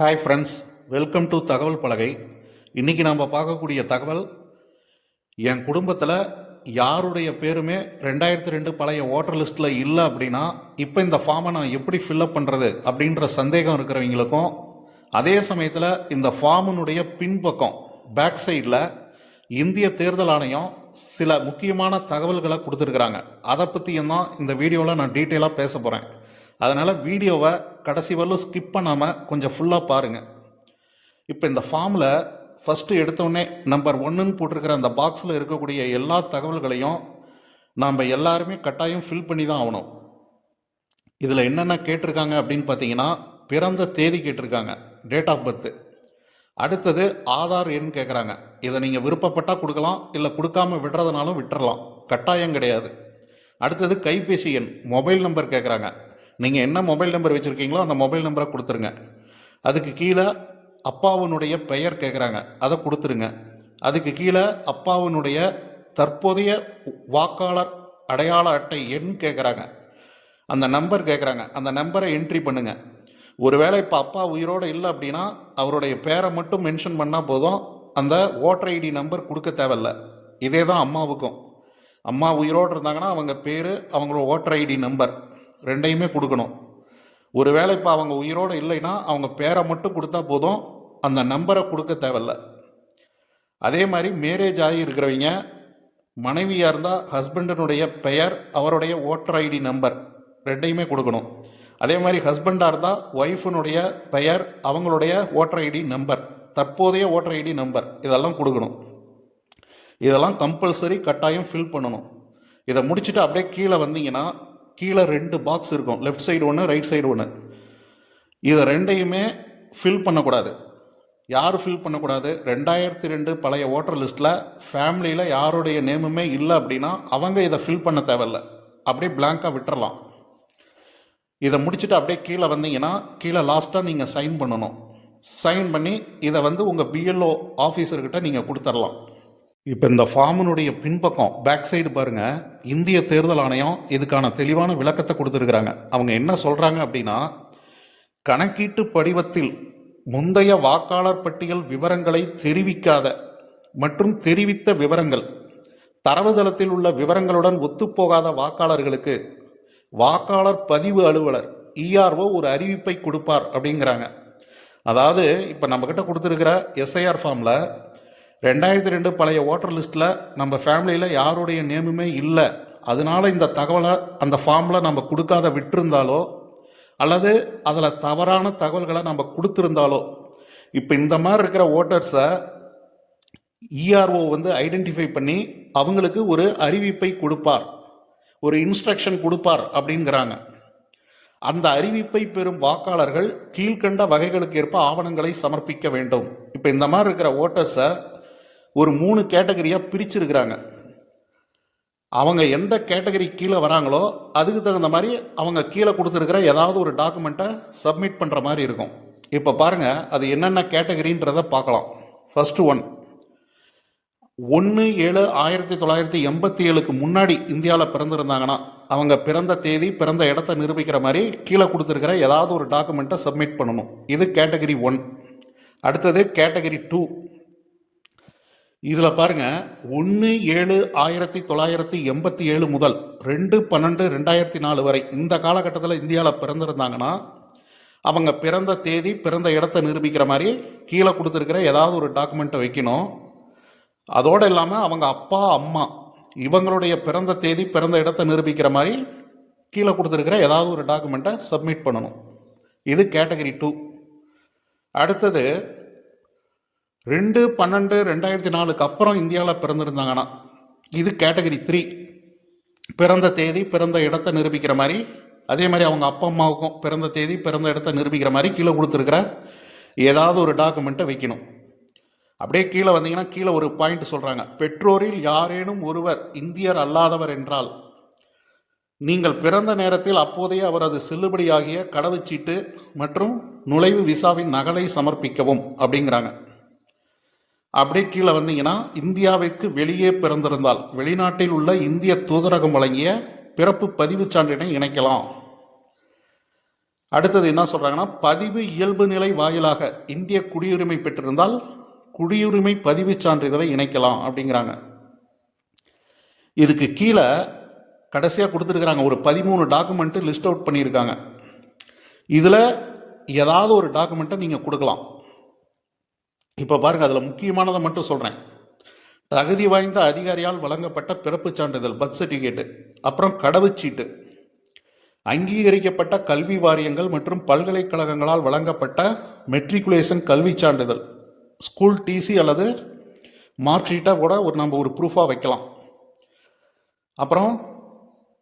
Hi friends welcome to தகவல் பலகை இன்றைக்கி நம்ம பார்க்கக்கூடிய தகவல் என் குடும்பத்தில் யாருடைய பேருமே ரெண்டாயிரத்தி ரெண்டு பழைய ஓட்டர் லிஸ்ட்டில் இல்லை அப்படின்னா இப்போ இந்த ஃபார்மை நான் எப்படி ஃபில்அப் பண்ணுறது அப்படின்ற சந்தேகம் இருக்கிறவங்களுக்கும் அதே சமயத்தில் இந்த ஃபார்மினுடைய பின்பக்கம் பேக் சைடில் இந்திய தேர்தல் ஆணையம் சில முக்கியமான தகவல்களை கொடுத்துருக்குறாங்க. அதை பற்றியும் தான் இந்த வீடியோவில் நான் டீட்டெயிலாக பேச போகிறேன் அதனால் வீடியோவை கடைசி வரலும் ஸ்கிப் பண்ணாமல் கொஞ்சம் ஃபுல்லாக பாருங்கள் இப்போ இந்த ஃபார்மில் ஃபஸ்ட்டு எடுத்தோடனே நம்பர் ஒன்றுன்னு போட்டிருக்கிற அந்த பாக்ஸில் இருக்கக்கூடிய எல்லா தகவல்களையும் நாம் எல்லாருமே கட்டாயம் ஃபில் பண்ணி தான் ஆகணும். இதில் என்னென்ன கேட்டிருக்காங்க அப்படின்னு பார்த்தீங்கன்னா பிறந்த தேதி கேட்டிருக்காங்க டேட் ஆஃப் பர்த்து அடுத்தது ஆதார் எண் கேட்குறாங்க இதை நீங்கள் விருப்பப்பட்டால் கொடுக்கலாம் இல்லை கொடுக்காம விடுறதுனாலும் விட்டுறலாம். கட்டாயம் கிடையாது. அடுத்தது கைபேசி எண் மொபைல் நம்பர் கேட்குறாங்க நீங்கள் என்ன மொபைல் நம்பர் வச்சுருக்கீங்களோ அந்த மொபைல் நம்பரை கொடுத்துருங்க. அதுக்கு கீழே அப்பாவினுடைய பெயர் கேட்குறாங்க அதை கொடுத்துருங்க. அதுக்கு கீழே அப்பாவினுடைய தற்போதைய வாக்காளர் அடையாள அட்டை எண் கேட்குறாங்க அந்த நம்பர் கேட்குறாங்க அந்த நம்பரை என்ட்ரி பண்ணுங்கள் ஒருவேளை இப்போ அப்பா உயிரோடு இல்லை அப்படின்னா அவருடைய பேரை மட்டும் மென்ஷன் பண்ணால் போதும். அந்த ஓட்டர் ஐடி நம்பர் கொடுக்க தேவையில்ல. இதே தான் அம்மாவுக்கும். அம்மா உயிரோடு இருந்தாங்கன்னா அவங்க பேர் அவங்களோட ஓட்டர் ஐடி நம்பர் ரெண்டையுமே கொடுக்கணும். ஒருவேளை இப்போ அவங்க உயிரோடு இல்லைன்னா அவங்க பேரை மட்டும் கொடுத்தா போதும். அந்த நம்பரை கொடுக்க தேவையில்ல. அதே மாதிரி மேரேஜ் ஆகி இருக்கிறவங்க மனைவியாக இருந்தால் ஹஸ்பண்டனுடைய பெயர் அவருடைய ஓட்டர் ஐடி நம்பர் ரெண்டையுமே கொடுக்கணும். அதே மாதிரி ஹஸ்பண்டாக இருந்தால் ஒய்ஃபினுடைய பெயர் அவங்களுடைய ஓட்டர் ஐடி நம்பர் தற்போதைய ஓட்டர் ஐடி நம்பர் இதெல்லாம் கொடுக்கணும். இதெல்லாம் கம்பல்சரி கட்டாயம் ஃபில் பண்ணணும். இதை முடிச்சுட்டு அப்படியே கீழே வந்தீங்கன்னா கீழே ரெண்டு பாக்ஸ் இருக்கும். லெஃப்ட் சைடு ஒன்று ரைட் சைடு ஒன்று இதை ரெண்டையுமே ஃபில் பண்ணக்கூடாது. யார் ஃபில் பண்ணக்கூடாது? ரெண்டாயிரத்தி ரெண்டு பழைய ஓட்டர் லிஸ்ட்டில் ஃபேமிலியில் யாருடைய நேமுமே இல்லை அப்படின்னா அவங்க இதை ஃபில் பண்ண தேவையில்ல. அப்படியே பிளாங்காக விட்டுறலாம். இதை முடிச்சுட்டு அப்படியே கீழே வந்தீங்கன்னா கீழே லாஸ்ட்டாக நீங்கள் சைன் பண்ணணும். சைன் பண்ணி இதை வந்து உங்கள் பிஎல்ஓ ஆஃபீஸர்கிட்ட நீங்கள் கொடுத்துடலாம் இப்போ இந்த ஃபார்மினுடைய பின்பக்கம் பேக் சைடு பாருங்க. இந்திய தேர்தல் ஆணையம் இதுக்கான தெளிவான விளக்கத்தை கொடுத்துருக்குறாங்க. அவங்க என்ன சொல்கிறாங்க அப்படின்னா கணக்கீட்டு படிவத்தில் முந்தைய வாக்காளர் பட்டியல் விவரங்களை தெரிவிக்காத மற்றும் தெரிவித்த விவரங்கள் தரவுதளத்தில் உள்ள விவரங்களுடன் ஒத்துப்போகாத வாக்காளர்களுக்கு வாக்காளர் பதிவு அலுவலர் இஆர்ஓ ஒரு அறிவிப்பை கொடுப்பார் அப்படிங்கிறாங்க. அதாவது இப்போ நம்மக்கிட்ட கொடுத்துருக்கிற எஸ்ஐஆர் ஃபார்மில் ரெண்டாயிரத்தி ரெண்டு பழைய ஓட்டர் லிஸ்ட்டில் நம்ம ஃபேமிலியில் யாருடைய நேமுமே இல்லை. அதனால இந்த தகவலை அந்த ஃபார்மில் நம்ம கொடுக்காத விட்டிருந்தாலோ அல்லது அதில் தவறான தகவல்களை நம்ம கொடுத்துருந்தாலோ இப்போ இந்த மாதிரி இருக்கிற ஓட்டர்ஸை இஆர்ஓ வந்து ஐடென்டிஃபை பண்ணி அவங்களுக்கு ஒரு அறிவிப்பை கொடுப்பார். ஒரு இன்ஸ்ட்ரக்ஷன் கொடுப்பார் அப்படிங்கிறாங்க. அந்த அறிவிப்பை பெறும் வாக்காளர்கள் கீழ்கண்ட வகைகளுக்கு ஏற்ப ஆவணங்களை சமர்ப்பிக்க வேண்டும். இப்போ இந்த மாதிரி இருக்கிற ஓட்டர்ஸை ஒரு மூணு கேட்டகரியாக பிரிச்சிருக்கிறாங்க. அவங்க எந்த கேட்டகரி கீழே வராங்களோ அதுக்கு தகுந்த மாதிரி அவங்க கீழே கொடுத்துருக்கிற ஏதாவது ஒரு டாக்குமெண்ட்டை சப்மிட் பண்ணுற மாதிரி இருக்கும். இப்போ பாருங்கள் அது என்னென்ன கேட்டகரின்றதை பார்க்கலாம். ஃபஸ்ட்டு ஒன் ஒன்று ஏழு ஆயிரத்தி தொள்ளாயிரத்தி எண்பத்தி ஏழுக்கு முன்னாடி இந்தியாவில் பிறந்திருந்தாங்கன்னா அவங்க பிறந்த தேதி பிறந்த இடத்த நிரூபிக்கிற மாதிரி கீழே கொடுத்துருக்கிற ஏதாவது ஒரு டாக்குமெண்ட்டை சப்மிட் பண்ணணும். இது கேட்டகரி ஒன். அடுத்தது கேட்டகரி டூ. இதில் பாருங்க ஒன்று ஏழு ஆயிரத்தி தொள்ளாயிரத்தி எண்பத்தி ஏழு முதல் ரெண்டு பன்னெண்டு ரெண்டாயிரத்தி நாலு வரை இந்த காலகட்டத்தில் இந்தியாவில் பிறந்திருந்தாங்கன்னா அவங்க பிறந்த தேதி பிறந்த இடத்த நிரூபிக்கிற மாதிரி கீழே கொடுத்துருக்கிற ஏதாவது ஒரு டாக்குமெண்ட்டை வைக்கணும். அதோடு இல்லாமல் அவங்க அப்பா அம்மா இவங்களுடைய பிறந்த தேதி பிறந்த இடத்த நிரூபிக்கிற மாதிரி கீழே கொடுத்துருக்கிற ஏதாவது ஒரு டாக்குமெண்ட்டை சப்மிட் பண்ணணும். இது கேட்டகரி டூ. அடுத்தது ரெண்டு பன்னெண்டு ரெண்டாயிரத்தி நாலுக்கு அப்புறம் இந்தியாவில் பிறந்திருந்தாங்கன்னா இது கேட்டகரி த்ரீ. பிறந்த தேதி பிறந்த இடத்த நிரூபிக்கிற மாதிரி அதே மாதிரி அவங்க அப்பா அம்மாவுக்கும் பிறந்த தேதி பிறந்த இடத்த நிரூபிக்கிற மாதிரி கீழே கொடுத்துருக்கிற ஏதாவது ஒரு டாக்குமெண்ட்டை வைக்கணும். அப்படியே கீழே வந்தீங்கன்னா கீழே ஒரு பாயிண்ட் சொல்கிறாங்க பெற்றோரில் யாரேனும் ஒருவர் இந்தியர் அல்லாதவர் என்றால் நீங்கள் பிறந்த நேரத்தில் அப்போதைய அவரது செல்லுபடியாகிய கடவுச்சீட்டு மற்றும் நுழைவு விசாவின் நகலை சமர்ப்பிக்கவும் அப்படிங்கிறாங்க. அப்படியே கீழே வந்தீங்கன்னா இந்தியாவிற்கு வெளியே பிறந்திருந்தால் வெளிநாட்டில் உள்ள இந்திய தூதரகம் வழங்கிய பிறப்பு பதிவுச் சான்றினை இணைக்கலாம். அடுத்தது என்ன சொல்கிறாங்கன்னா பதிவு இயல்பு நிலை வாயிலாக இந்திய குடியுரிமை பெற்றிருந்தால் குடியுரிமை பதிவுச் சான்றிதழை இணைக்கலாம் அப்படிங்கிறாங்க. இதுக்கு கீழே கடைசியாக கொடுத்துருக்குறாங்க ஒரு பதிமூணு டாக்குமெண்ட்டு லிஸ்ட் அவுட் பண்ணியிருக்காங்க. இதில் ஏதாவது ஒரு டாக்குமெண்ட்டை நீங்கள் கொடுக்கலாம். இப்போ பாருங்கள் அதில் முக்கியமானதை மட்டும் சொல்கிறேன் தகுதி வாய்ந்த அதிகாரியால் வழங்கப்பட்ட பிறப்புச் சான்றிதழ் பர்த் சர்டிஃபிகேட்டு அப்புறம் கடவுச்சீட்டு அங்கீகரிக்கப்பட்ட கல்வி வாரியங்கள் மற்றும் பல்கலைக்கழகங்களால் வழங்கப்பட்ட மெட்ரிகுலேஷன் கல்விச் சான்றிதழ். ஸ்கூல் டிசி அல்லது மார்க் ஷீட்டாக கூட ஒரு நம்ம ஒரு ப்ரூஃபாக வைக்கலாம். அப்புறம்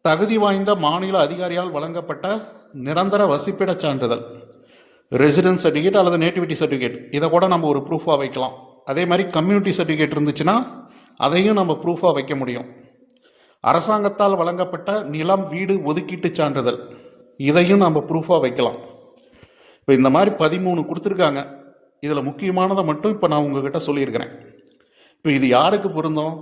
தகுதி வாய்ந்த மாநில அதிகாரியால் வழங்கப்பட்ட நிரந்தர வசிப்பிடச் சான்றிதழ். ரெசிடென்ஸ் சர்டிஃபிகேட் அல்லது நேட்டிவிட்டி சர்டிஃபிகேட் இதை கூட நம்ம ஒரு ப்ரூஃபாக வைக்கலாம். அதே மாதிரி கம்யூனிட்டி சர்டிஃபிகேட் இருந்துச்சுன்னா அதையும் நம்ம ப்ரூஃபாக வைக்க முடியும். அரசாங்கத்தால் வழங்கப்பட்ட நிலம் வீடு ஒதுக்கீட்டு சான்றிதழ். இதையும் நம்ம ப்ரூஃபாக வைக்கலாம். இப்போ இந்த மாதிரி பதிமூணு கொடுத்துருக்காங்க. இதில் முக்கியமானதை மட்டும் இப்போ நான் உங்ககிட்ட சொல்லியிருக்கிறேன். இப்போ இது யாருக்கு பொருந்தும்?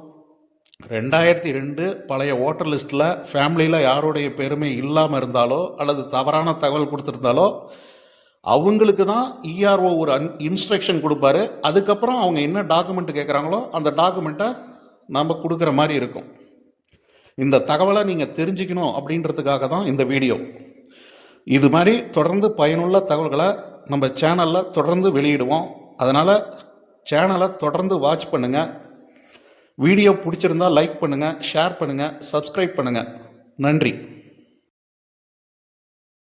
ரெண்டாயிரத்தி ரெண்டு பழைய ஓட்டர் லிஸ்ட்டில் ஃபேமிலியில் யாருடைய பெருமை இல்லாமல் இருந்தாலோ அல்லது தவறான தகவல் கொடுத்துருந்தாலோ அவங்களுக்கு தான் இஆர்ஓ ஒரு அன் இன்ஸ்ட்ரக்ஷன் கொடுப்பாரு. அதுக்கப்புறம் அவங்க என்ன டாக்குமெண்ட் கேட்குறாங்களோ அந்த டாக்குமெண்ட்டை நம்ம கொடுக்குற மாதிரி இருக்கும். இந்த தகவலை நீங்கள் தெரிஞ்சுக்கணும் அப்படின்றதுக்காக தான் இந்த வீடியோ. இது மாதிரி தொடர்ந்து பயனுள்ள தகவல்களை நம்ம சேனலில் தொடர்ந்து வெளியிடுவோம். அதனால் சேனலை தொடர்ந்து வாட்ச் பண்ணுங்கள் வீடியோ பிடிச்சிருந்தா லைக் பண்ணுங்கள் ஷேர் பண்ணுங்கள் சப்ஸ்கிரைப் பண்ணுங்கள் நன்றி.